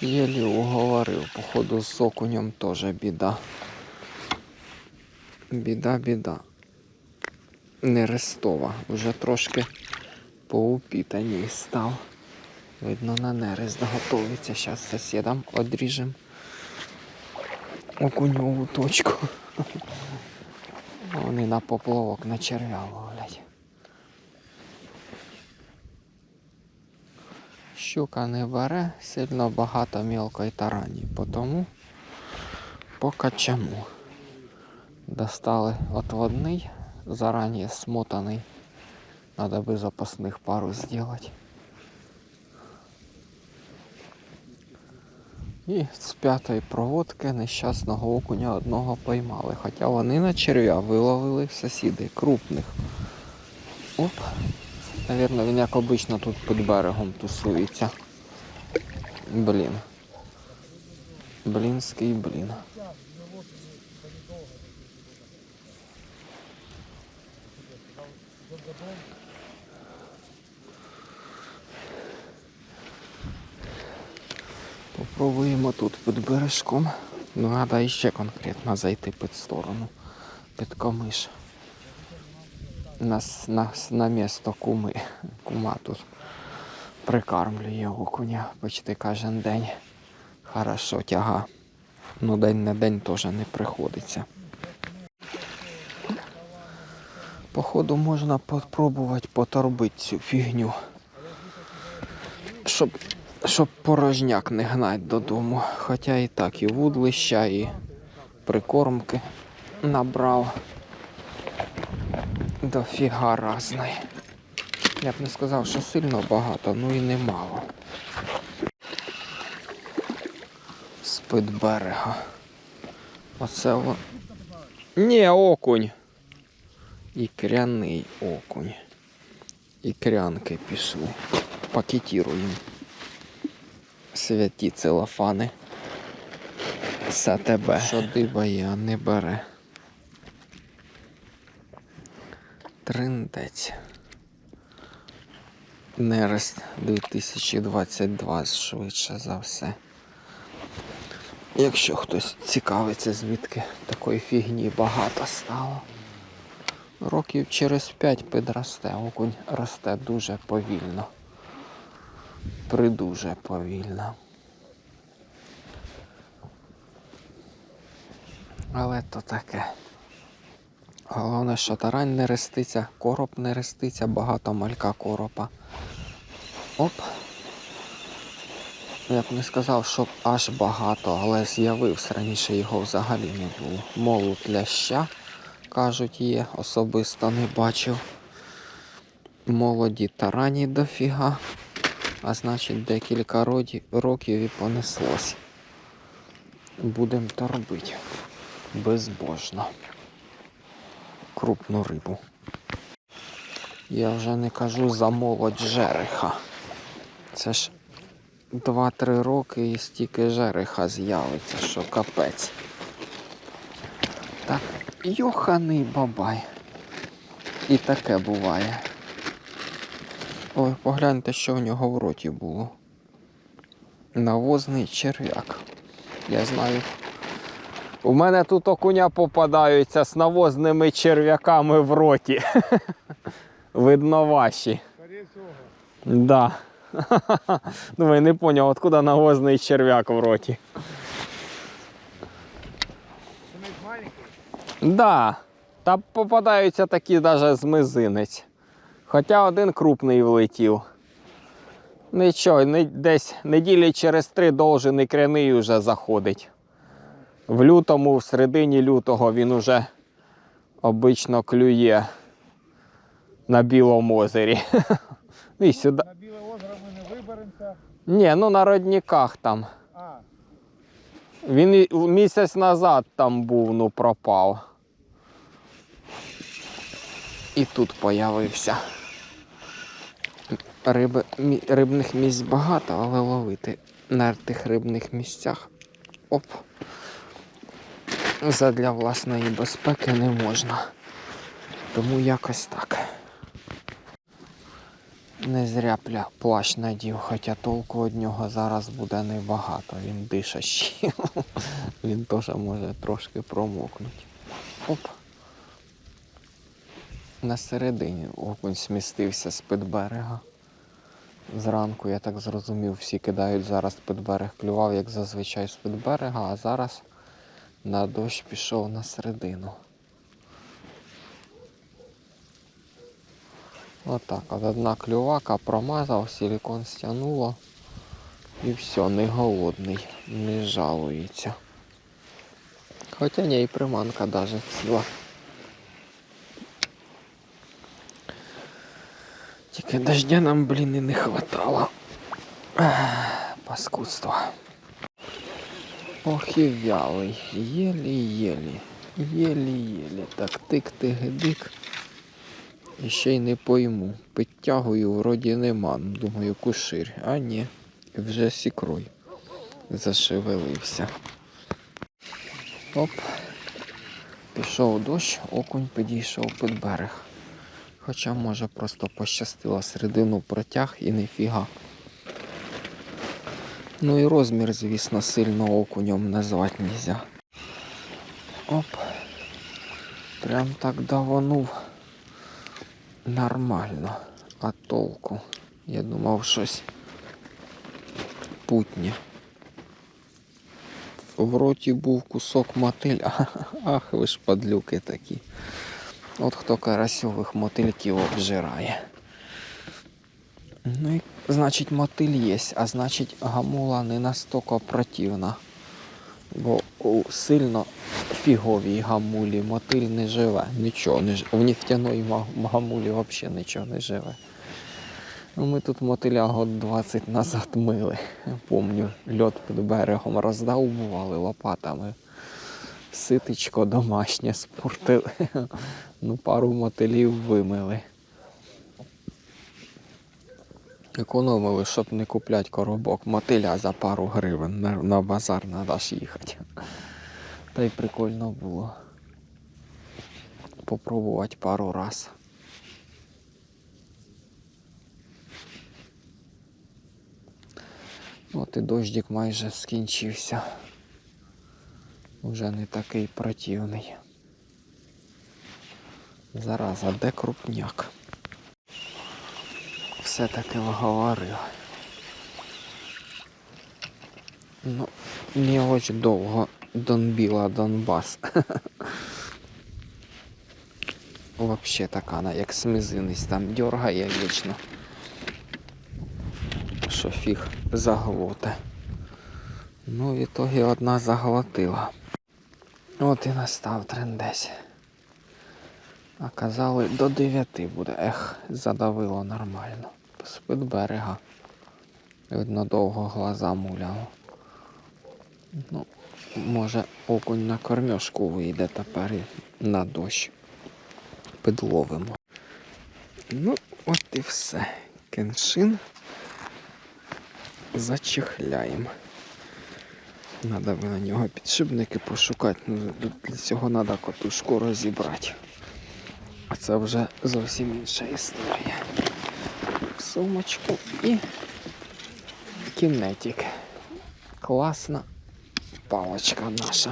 Єлі уговорив, походу з окунем теж біда. Біда, біда. Нерестова. Уже трошки поупітаній став. Видно, на нерест готується. Зараз сусідам одріжем окуньову точку. Вони на поплавок на черв'я ловлять. Щука не бере, сильно багато мілкої тарані, тому по. Достали отводний, зарані смотаний. Надо би запасних пару зробити. І з п'ятої проводки нещасного окуня одного поймали. Хоча вони на черв'я виловили сусіди крупних. Оп. Навірно, він як обично тут під берегом тусується. Блін. Блінський блін. Попробуємо тут під бережком. Ну, треба іще конкретно зайти під сторону, під комиш. На, на, на місто куми. Кума тут прикармлює окуня почти кожен день. Хорошо тяга. Ну, день на день теж не приходиться. Походу можна попробувати поторбити цю фігню. Щоб, щоб порожняк не гнать додому. Хоча і так, і вудлища, і прикормки набрав. Дофіга разної. Я б не сказав, що сильно багато, ну і немало. З-під берега. Оце во. Ні, окунь. Ікряний окунь. Ікрянки пішли. Пакетіруємо. Святі целофани. Все тебе. Що дибає, а не бере. Триндець. Нерест 2022 швидше за все. Якщо хтось цікавиться, звідки такої фігні багато стало. Років через 5 підросте. Окунь росте дуже повільно. Придуже повільно. Але то таке. Головне, що тарань не реститься, короб не реститься, багато малька коропа. Оп. Я б не сказав, що аж багато, але з'явився раніше його взагалі не було. Молот ляща, кажуть, є, особисто не бачив. Молоді тарані дофіга. А значить декілька років і понеслось. Будемо то робити. Безбожно крупну рибу. Я вже не кажу за молодь жереха. Це ж 2-3 роки і стільки жереха з'явиться, що капець. Так, йоханий бабай. І таке буває. Ой, погляньте, що в нього в роті було. Навозний черв'як. Я знаю, у мене тут окуня попадаються з навозними черв'яками в роті. Видно ваші. Да. Думаю, не поняв, откуда навозний черв'як в роті. Да. Та попадаються такі навіть з мизинець. Хоча один крупний влетів. Нічого, десь неділі через три довжений крений вже заходить. В лютому, в середині лютого він уже обично клює на білому озері. І сюди. На Біле озеро ми не виберемося. Ні, ну на родниках там. А, Він місяць назад там був, ну пропав. І тут появився. Риби, рибних місць багато, але ловити на тих рибних місцях. Оп. Задля власної безпеки не можна. Тому якось так. Не зря пля, плащ надів, хоча толку від нього зараз буде небагато. Він дише ще. Він теж може трошки промокнути. Оп. На середині окунь смістився з під берега. Зранку, я так зрозумів, всі кидають зараз під берег, клював, як зазвичай з під берега, а зараз на дощ пішов на середину. Отак, от одна клювака промазав, силикон стягнуло. І все, не голодний, не жалується. Хоча ні, і приманка даже ціла. Тільки дождя нам, блін, і не хватало. Паскудство. Ох і вялий. Єлі-єлі. Єлі-єлі. Так тик-тик-дик. І ще й не пойму. Підтягую, вроді нема. Думаю, кушир. А ні. Вже сікрой. Зашевелився. Оп. Пішов дощ, окунь підійшов під берег. Хоча, може, просто пощастило середину протяг і ніфіга. Ну і розмір, звісно, сильно окунем назвати нельзя. Оп. Прям так даванув. Нормально. А толку? Я думав щось путнє. В роті був кусок мотиля. Ах, ви ж падлюки такі. От хто карасьових мотильків обжирає. Ну і значить мотиль є, а значить гамула не настільки противна. Бо у сильно фіговій гамулі мотиль не живе. Нічого не живе. В нефтяної гамулі взагалі нічого не живе. Ну, ми тут мотиля год 20 назад мили. Помню, льот під берегом роздовбували лопатами. Ситечко домашнє спортили. Ну, пару мотилів вимили. Економили, щоб не купляти коробок мотиля за пару гривень. На, на базар треба ж їхати. Та й прикольно було. Попробувати пару раз. От і дощик майже скінчився. Уже не такий противний. Зараз, а де крупняк? Все-таки вговорив. Ну, не очень довго Донбіла Донбас. Вообще така, она як смізинись там дергає вічно. Що фіг заглоте. Ну, в ітогі одна заглотила. От і настав трендесь. А казали до 9 буде. Ех, задавило нормально. З-під берега. Видно, довго глаза муляло. Ну, може, окунь на кормежку вийде тепер на дощ. Підловимо. Ну, от і все. Кеншин зачехляємо. Надо би на нього підшипники пошукати. Ну, для цього треба котушку розібрати. А це вже зовсім інша історія. Сумочку і кінетик. Класна палочка наша.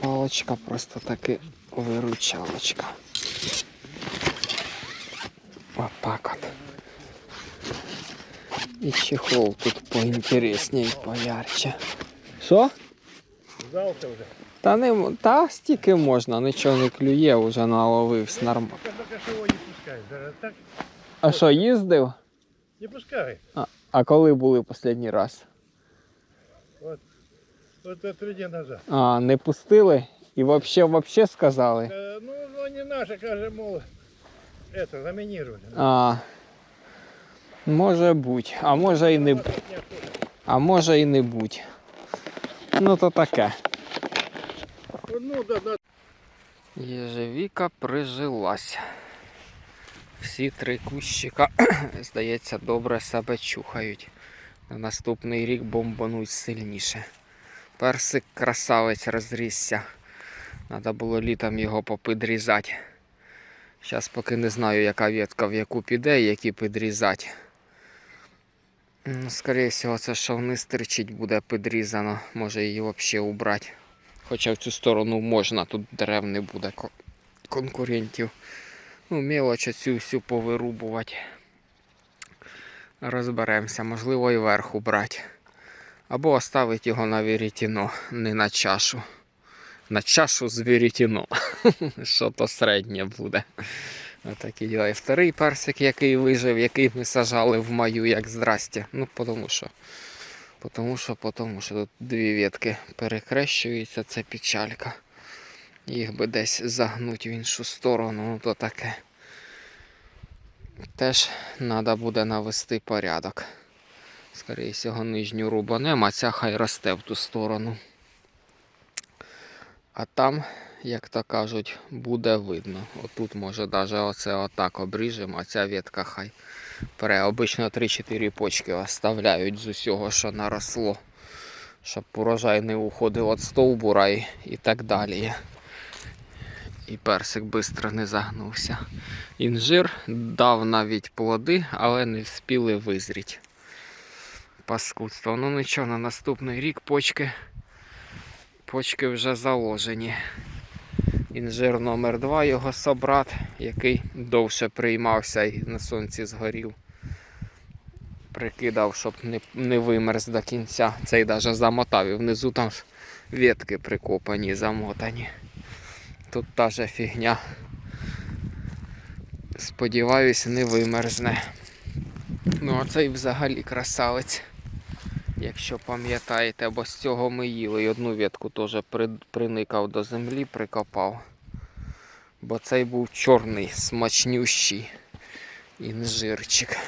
Палочка просто таки виручалочка. Отак от. І чехол тут поінтересній, поярче. Що? Завтра вже. Та не та стільки можна, нічого не клює, вже наловився нормально. Пока пока кого не пускай. Даже так А що, їздив? не пускай. А, а коли були останній раз? Вот. Вот это три дня назад. А, не пустили? І вообще, вообще сказали. Э, ну, ну, не наша, каже, мол, это, заминировали. А, може бути, а може і не б- Не охота. а може і не бути. Ну то таке. Ну, да, да. Єжевіка прижилась. Всі три кущика, здається, добре себе чухають. На наступний рік бомбануть сильніше. Персик красавець розрісся. Треба було літом його попідрізати. Зараз поки не знаю, яка ветка в яку піде і які підрізати. Ну, скоріше всього, це що вниз терчить буде підрізано. Може її взагалі убрати. Хоча в цю сторону можна, тут дерев не буде конкурентів. Ну, мелоч цю всю повирубувати. Розберемося, можливо, і верх убрати. Або оставити його на вірітіно, не на чашу. На чашу з вірітіно. Що то середнє буде. Отакі діла. І вторий персик, який вижив, який ми сажали в маю, як здрастя. Ну, тому що. Потому що, потому що тут дві ветки перекрещуються, це печалька. Їх би десь загнуть в іншу сторону, ну то таке. Теж треба буде навести порядок. Скоріше всього, нижню рубанем, а ця хай росте в ту сторону. А там, як то кажуть, буде видно. Отут може навіть оце отак обріжемо, а ця ветка хай пере. Обично 3-4 почки оставляють з усього, що наросло. Щоб урожай не уходив від стовбура і, і так далі. І персик швидко не загнувся. Інжир дав навіть плоди, але не вспіли визріти. Паскудство. Ну нічого, на наступний рік почки, почки вже заложені. Інжир номер 2 його собрат, який довше приймався і на сонці згорів. Прикидав, щоб не, не вимерз до кінця. Цей навіть замотав і внизу там ветки прикопані, замотані. Тут та же фігня. Сподіваюся, не вимерзне. Ну, а цей взагалі красавець. Якщо пам'ятаєте, бо з цього ми їли. І одну ветку теж при, приникав до землі, прикопав. Бо цей був чорний, смачнющий інжирчик.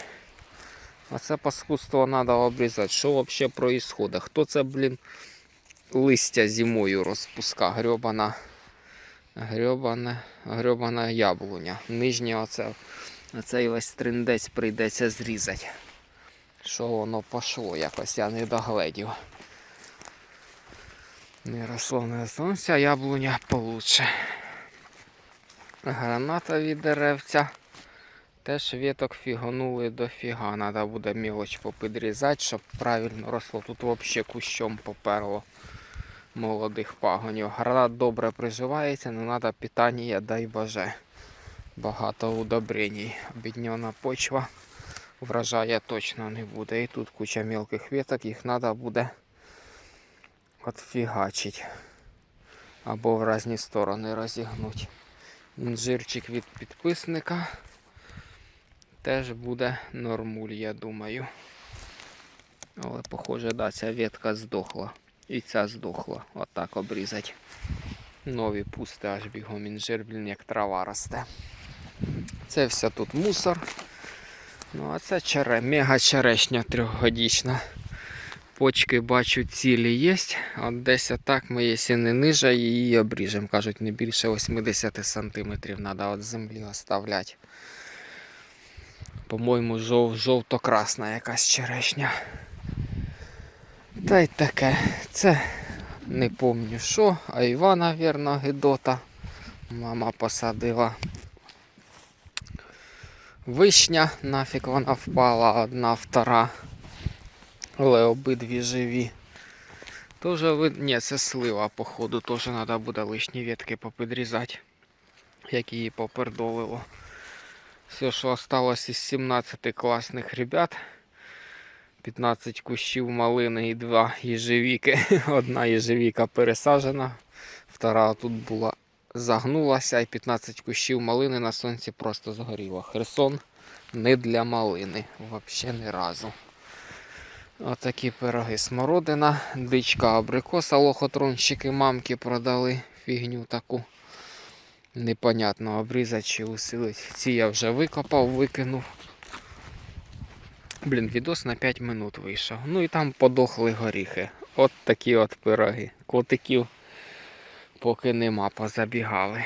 А це паскудство треба обрізати. Що взагалі відбувається? Хто це, блін, листя зимою розпуска? Грьобана, грьобана, грьобана яблуня. Нижнє оце, оцей весь триндець прийдеться зрізати. Що воно пошло якось, я не догледів. Не росло, не росло. Ця яблуня получше. Гранатові деревця. Теж веток фіганули до фіга. Треба буде мілоч попідрізати, щоб правильно росло. Тут взагалі кущом поперло молодих пагонів. Гранат добре приживається, не треба питання, дай боже. Багато удобрень. Обіднена почва врожая точно не буде. І тут куча мелких веток, їх треба буде отфігачити. Або в різні сторони розігнути. Інжирчик від підписника теж буде нормуль, я думаю. Але, похоже, да, ця ветка здохла. І ця здохла. Отак обрізати. Нові пусти аж бігом інжир, блін, як трава росте. Це все тут мусор. Ну, а це чере, мега черешня трьохгодічна. Почки бачу цілі є. От десь отак ми, якщо не ниже, її обріжемо. Кажуть, не більше 80 см треба від землі оставляти. По-моєму, жов, жовто-красна якась черешня. Та й таке. Це не пам'ятаю що, а Івана, вірно, Гедота. Мама посадила. Вишня, нафіг вона впала, одна, втора. Але обидві живі. Тоже вид... Ні, це слива, походу, теж треба буде лишні ветки попідрізати, як її попердолило. Все, що осталось із 17 класних ребят. 15 кущів малини і 2 їжевіки. Одна їжевіка пересаджена, втора тут була загнулася і 15 кущів малини на сонці просто згоріло. Херсон не для малини, взагалі ні разу. Отакі пироги смородина, дичка абрикоса, лохотронщики мамки продали фігню таку. Непонятно обрізати чи усилити. Ці я вже викопав, викинув. Блін, відос на 5 минут вийшов. Ну і там подохли горіхи. От такі от пироги. Котиків поки нема, позабігали.